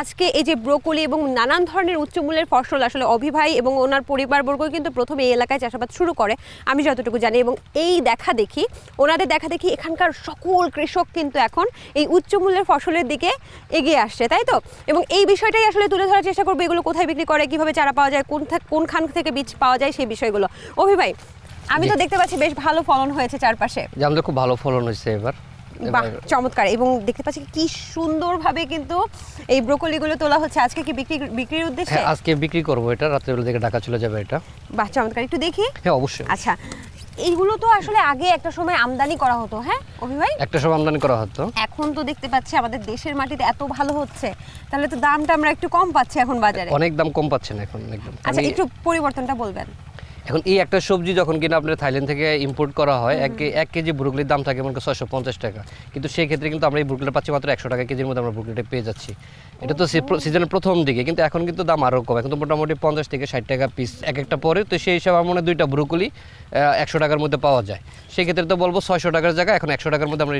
আজকে এই যে ব্রোকলি এবং নানান ধরনের উচ্চমূল্যের ফসল আসলে অভিভাই এবং ওনার পরিবারবর্গ কিন্তু প্রথমে এই এলাকায় চাষাবাদ শুরু করে আমি যতটুকু জানি। এবং এই দেখা দেখি ওনাদের দেখা দেখি এখানকার সকল কৃষক কিন্তু এখন এই উচ্চমূল্যের ফসলের দিকে এগিয়ে আসছে তাই তো? এবং এই বিষয়টাই আসলে তুলে ধরার চেষ্টা করব এগুলো কোথায় বিক্রি করে কীভাবে চারা পাওয়া যায় কোন কোনখান থেকে বীজ পাওয়া যায় সেই বিষয়গুলো। অভিভাই আমি তো দেখতে পাচ্ছি বেশ ভালো ফলন হয়েছে চারপাশে। আমাদের খুব ভালো ফলন হয়েছে এবার। বাহ চমৎকার। এবং দেখতে পাচ্ছি কি সুন্দরভাবে কিন্তু এই ব্রোকলিগুলো তোলা হচ্ছে। আজকে কি বিক্রি বিক্রির উদ্দেশ্যে? হ্যাঁ আজকে বিক্রি করব এটা। রাত্রেবেলা থেকে ঢাকা চলে যাবে এটা। বাহ চমৎকার। একটু দেখি? হ্যাঁ অবশ্যই। আচ্ছা এইগুলো তো আসলে আগে একটা সময় আমদানি করা হতো হ্যাঁ অভিভাই একটা সব আমদানি করা হতো। এখন তো দেখতে পাচ্ছি আমাদের দেশের মাটিতে এত ভালো হচ্ছে। তাহলে তো দামটা আমরা একটু কম পাচ্ছি এখন বাজারে। অনেক দাম কম পাচ্ছেন এখন একদম। আচ্ছা একটু পরিবর্তনটা বলবেন। এখন এই একটা সবজি যখন কিনা আপনার থাইল্যান্ড থেকে ইম্পোর্ট করা হয় এক এক কেজি ব্রুকলির দাম থাকে মনে ছয়শো পঞ্চাশ টাকা। কিন্তু সেই ক্ষেত্রে কিন্তু আমরা এই ব্রুকলিটা পাচ্ছি মাত্র একশো টাকা কেজির মধ্যে আমরা ব্রুকলিটা পেয়ে যাচ্ছি। এটা তো সিজনের প্রথম দিকে কিন্তু এখন কিন্তু দাম আরও কম। এখন তো মোটামুটি পঞ্চাশ থেকে ষাট টাকা পিস এক একটা পরে তো সেই হিসাবে আমার মনে দুইটা ব্রুকলি একশো টাকার মধ্যে পাওয়া যায়। সেই ক্ষেত্রে তো বলব ছয়শো টাকার জায়গায় এখন একশো টাকার মধ্যে আমরা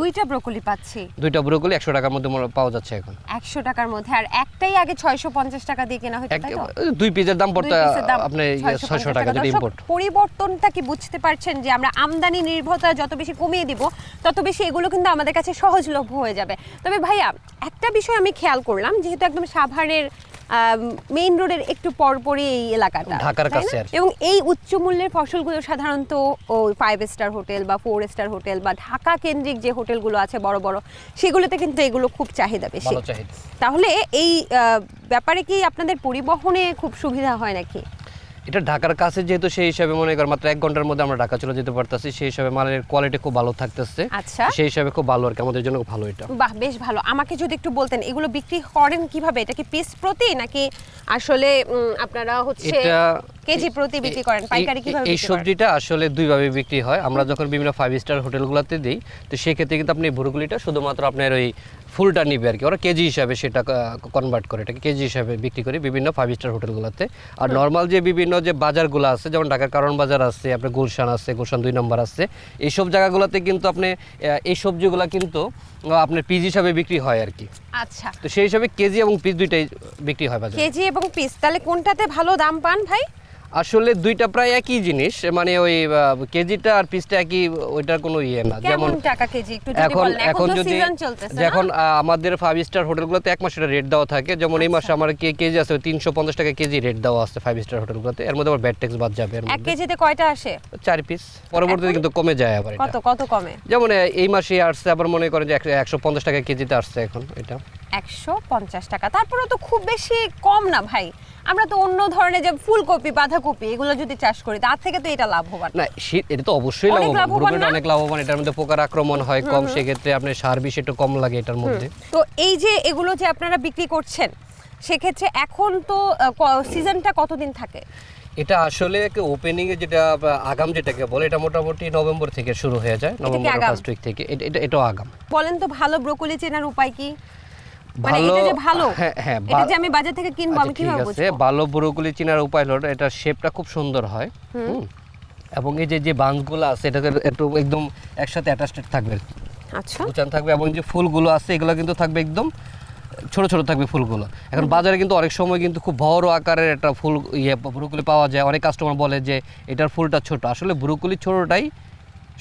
দুইটা ব্রোকলি পাচ্ছি। দুইটা ব্রুকলি একশো টাকার মধ্যে পাওয়া যাচ্ছে এখন। একশো টাকার মধ্যে আর একটাই আগে ছয়শো পঞ্চাশ টাকা দিয়ে কেনা তো? দুই পিসের দাম পড়তে আপনার 650 ছয়শো টাকা ইম্পোর্ট পরিবর্তনটা কি বুঝতে পারছেন যে আমরা আমদানি নির্ভরতা যত বেশি কমিয়ে দিব তত বেশি এগুলো কিন্তু আমাদের কাছে সহজলভ্য হয়ে যাবে। তবে ভাইয়া একটা বিষয় আমি খেয়াল করলাম যেহেতু একদম সাভারের মেইন রোডের একটু পরপরই এই এলাকাটা ঢাকার কাছে এবং এই উচ্চ মূল্যের ফসলগুলো সাধারণত ওই ফাইভ স্টার হোটেল বা ফোর স্টার হোটেল বা ঢাকা কেন্দ্রিক যে হোটেলগুলো আছে বড় বড় সেগুলোতে কিন্তু এগুলো খুব চাহিদা বেশি। তাহলে এই আহ, ব্যাপারে কি আপনাদের পরিবহনে খুব সুবিধা হয় নাকি? এটা ঢাকার কাছে যেহেতু সেই হিসাবে মনে করেন মাত্র এক ঘণ্টার মধ্যে আমরা ঢাকা চলে যেতে পারতেছি সেই হিসাবে মালের কোয়ালিটি খুব ভালো থাকতেছে। আচ্ছা। সেই হিসাবে খুব ভালো আর কি আমাদের জন্য ভালো এটা। বাহ বেশ ভালো। আমাকে যদি একটু বলতেন এগুলো বিক্রি করেন কীভাবে? এটা কি পিস প্রতি নাকি আসলে আপনারা হচ্ছে কেজি প্রতি বিক্রি করেন? পাইকারি কীভাবে এই সবজিটা আসলে দুইভাবে বিক্রি হয়। আমরা যখন বিভিন্ন ফাইভ স্টার হোটেলগুলোতে দিই তো সেক্ষেত্রে কিন্তু আপনি ভুরুগুলিটা শুধুমাত্র আপনার ওই ফুলটা নিবে আর কি। ওরা কেজি হিসাবে সেটা কনভার্ট করে। এটাকে কেজি হিসাবে বিক্রি করে বিভিন্ন ফাইভ স্টার হোটেলগুলোতে আর নর্মাল যে বিভিন্ন যে বাজারগুলো আছে যেমন ঢাকার কারণ বাজার আছে আপনার গুলশান আছে গুলশান দুই নম্বর আছে এইসব জায়গাগুলোতে কিন্তু আপনি এই সবজিগুলো কিন্তু আপনার পিস হিসাবে বিক্রি হয় আর কি। আচ্ছা। তো সেই হিসাবে কেজি এবং পিস দুইটাই বিক্রি হয় বাজারে। কেজি এবং পিস তাহলে কোনটাতে ভালো দাম পান ভাই? আসলে দুইটা প্রায় একই জিনিস মানে ওই কেজিটা আর পিসটা একই ওইটার কোনো ইয়ে না। যেমন টাকা কেজি? একটু যদি এখন এখন যদি সিজন চলতেছে না? যখন আমাদের ফাইভ স্টার হোটেলগুলোতে এক মাসের রেট দেওয়া থাকে যেমন এই মাসে আমার কে কেজি আছে তিনশো পঞ্চাশ টাকা কেজি রেট দেওয়া আছে ফাইভ স্টার হোটেলগুলোতে। এর মধ্যে আবার ব্যাড ট্যাক্স বাদ যাবে এর এক কেজিতে কয়টা আসে? চার পিস পরবর্তীতে কিন্তু কমে যায় আবার এটা। কত কত কমে? যেমন এই মাসে আসছে আবার মনে করেন যে একশো পঞ্চাশ টাকা কেজিতে আসছে এখন এটা। একশো পঞ্চাশ টাকা। তারপরে তো খুব বেশি কম না ভাই। আমরা তো অন্য ধরনের যে ফুলকপি বাঁধাকপি এগুলো যদি চাষ করি তার থেকে তো এটা লাভবান। না এটা তো অবশ্যই লাভবান? অনেক লাভবান। এটার মধ্যে পোকার আক্রমণ হয় কম সেক্ষেত্রে আপনার সার বিষ একটু কম লাগে এটার মধ্যে। তো এই যে এগুলো যে আপনারা বিক্রি করছেন সেক্ষেত্রে এখন তো সিজনটা কতদিন থাকে? এটা আসলে ওপেনিং এ যেটা আগাম যেটাকে বলে এটা মোটামুটি নভেম্বর থেকে শুরু হয়ে যায়। নভেম্বর? ফার্স্ট উইক থেকে। এটা এটা আগাম। বলেন তো ভালো ব্রোকলি চেনার উপায় কি? মানে ভালো এটা যে ভালো হ্যাঁ হ্যাঁ এটা যে আমি বাজার থেকে কিনবো আচ্ছা, আমি ঠিক কীভাবে আছে। বুঝব? ভালো ব্রোকলি চেনার উপায় হলো এটা শেপটা খুব সুন্দর হয় এবং এই যে যে বাঁশগুলো আছে এটাকে একটু একদম একসাথে অ্যাটাচড থাকবে। আচ্ছা। উচান থাকবে এবং যে ফুলগুলো আছে এগুলো কিন্তু থাকবে একদম ছোট ছোট থাকবে ফুলগুলো। এখন বাজারে কিন্তু অনেক সময় কিন্তু খুব বড় আকারের একটা ফুল ইয়ে ব্রুকুলি পাওয়া যায়। অনেক কাস্টমার বলে যে এটার ফুলটা ছোট। আসলে ব্রুকুলি ছোটটাই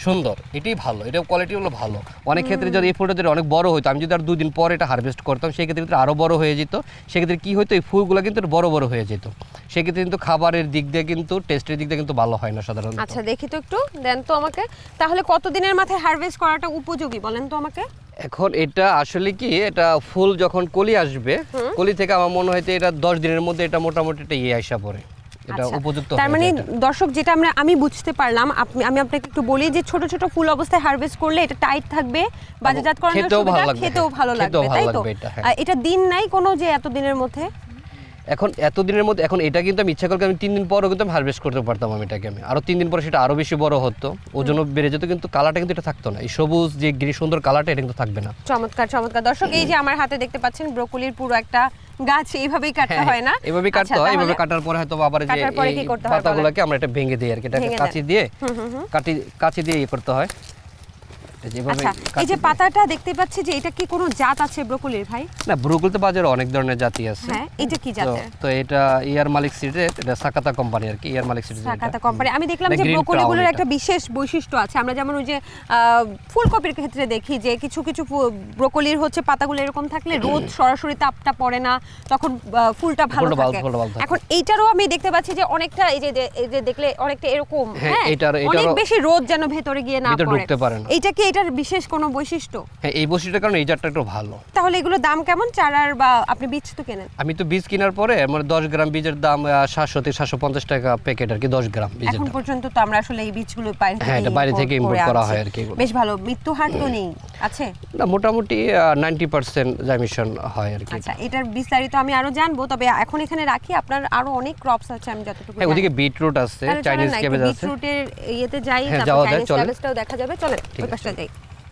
সুন্দর এটাই ভালো এটা কোয়ালিটি হলো ভালো। অনেক ক্ষেত্রে যদি এই ফুলটা যদি অনেক বড় হতো আমি যদি আর দুদিন পর এটা হারভেস্ট করতাম সেক্ষেত্রে কিন্তু আরও বড় হয়ে যেত। সেক্ষেত্রে কী হতো এই ফুলগুলো কিন্তু বড় বড় হয়ে যেত। সেক্ষেত্রে কিন্তু খাবারের দিক দিয়ে কিন্তু টেস্টের দিক দিয়ে কিন্তু ভালো হয় না সাধারণত। আচ্ছা দেখি তো একটু দেন তো আমাকে। তাহলে কতদিনের মাথায় হারভেস্ট করাটা উপযোগী বলেন তো আমাকে? এখন এটা আসলে কি এটা ফুল যখন কলি আসবে কলি থেকে আমার মনে হয় যে এটা দশ দিনের মধ্যে এটা মোটামুটি একটা ইয়ে আসা পড়ে। এটা আচ্ছা। উপযুক্ত তার মানে দর্শক যেটা আমরা আমি বুঝতে পারলাম আপনি আমি আপনাকে একটু বলি যে ছোট ছোট ফুল অবস্থায় হারভেস্ট করলে এটা টাইট থাকবে বাজারজাত করানোর সুবিধা লাগবে, খেতেও। ভালো লাগবে তাই তো। এটা দিন নাই কোনো যে এত দিনের মধ্যে এখন এত দিনের মধ্যে এখন এটা কিন্তু আমি ইচ্ছা করলে আমি তিন দিন পরও কিন্তু আমি হারভেস্ট করতে পারতাম আমি এটাকে আমি। আরও তিন দিন পরে সেটা আরও বেশি বড় হতো। ওজনও বেড়ে যেত কিন্তু কালারটা কিন্তু এটা থাকতো না। এই সবুজ যে গ্রি সুন্দর কালারটা এটা কিন্তু থাকবে না। চমৎকার চমৎকার। দর্শক এই যে আমার হাতে দেখতে পাচ্ছেন ব্রোকলির পুরো একটা গাছ এইভাবেই কাটতে হ্যাঁ, হয় না? এভাবে কাটতে আচ্ছা, হয়। তাহলে- এভাবে কাটার পরে হয়তো আবার যে হয়? পাতাগুলোকে আমরা এটা ভেঙে দিই আর কি। এটা ভেঙে কাঁচি দিয়ে। কাটি কাঁচি দিয়ে ইয়ে করতে হয়। আচ্ছা এই যে পাতাটা দেখতে পাচ্ছি যে এটা কি কোনো জাত আছে ব্রোকলির ভাই? না ব্রুকুলতে বাজারে অনেক ধরনের জাতি আছে। হ্যাঁ এটা কি তো জাতের? তো এটা ইয়ার মালিক সিডের এটা সাকাতা কোম্পানি আর কি ইয়ার মালিক সিডের সাকাতা কোম্পানি। আমি দেখলাম যে ব্রোকলিগুলোর একটা বিশেষ বৈশিষ্ট্য আছে। আমরা যেমন ওই যে ফুলকপির ক্ষেত্রে দেখি যে কিছু কিছু ব্রোকলির হচ্ছে পাতাগুলো এরকম থাকলে রোদ সরাসরি তাপটা পড়ে না তখন ফুলটা ভালো থাকে। এখন এইটারও আমি দেখতে পাচ্ছি যে অনেকটা এই যে যে- দেখলে অনেকটা এরকম হ্যাঁ, হ্যাঁ? অনেক বেশি রোদ যেন ভেতরে গিয়ে না পড়ে। এইটা কি এটার বিশেষ কোনো বৈশিষ্ট্য? হ্যাঁ এই বৈশিষ্ট্যের কারণে এই জাতটা একটু ভালো। তাহলে এগুলো দাম কেমন? চারার বা আপনি বীজ তো কেনেন। আমি তো বীজ কেনার পরে মানে দশ গ্রাম বীজের দাম সাতশো থেকে সাতশো পঞ্চাশ টাকা প্যাকেট আর কি দশ গ্রাম বীজের এখন পর্যন্ত তো আমরা আসলে এই বীজগুলো বাইরে হ্যাঁ, এটা বাইরে থেকে import করে হয় আর কি বেশ ভালো মৃত্যু হার তো নেই আছে? না মোটামুটি নাইনটি পার্সেন্ট জামিশন হয় আর কি। আচ্ছা এটার বিস্তারিত আমি আরও জানব তবে এখন এখানে রাখি আপনার আরও অনেক ক্রপস আছে আমি যতটুকু হ্যাঁ। ওদিকে বিটরুট আছে চাইনিজ ক্যাবেজ আছে। বিটরুটের ইয়েতে যাই হ্যাঁ, তারপর চাইনিজ। ক্যাবেজটাও দেখা যাবে চলেন ওই পাশটা যাই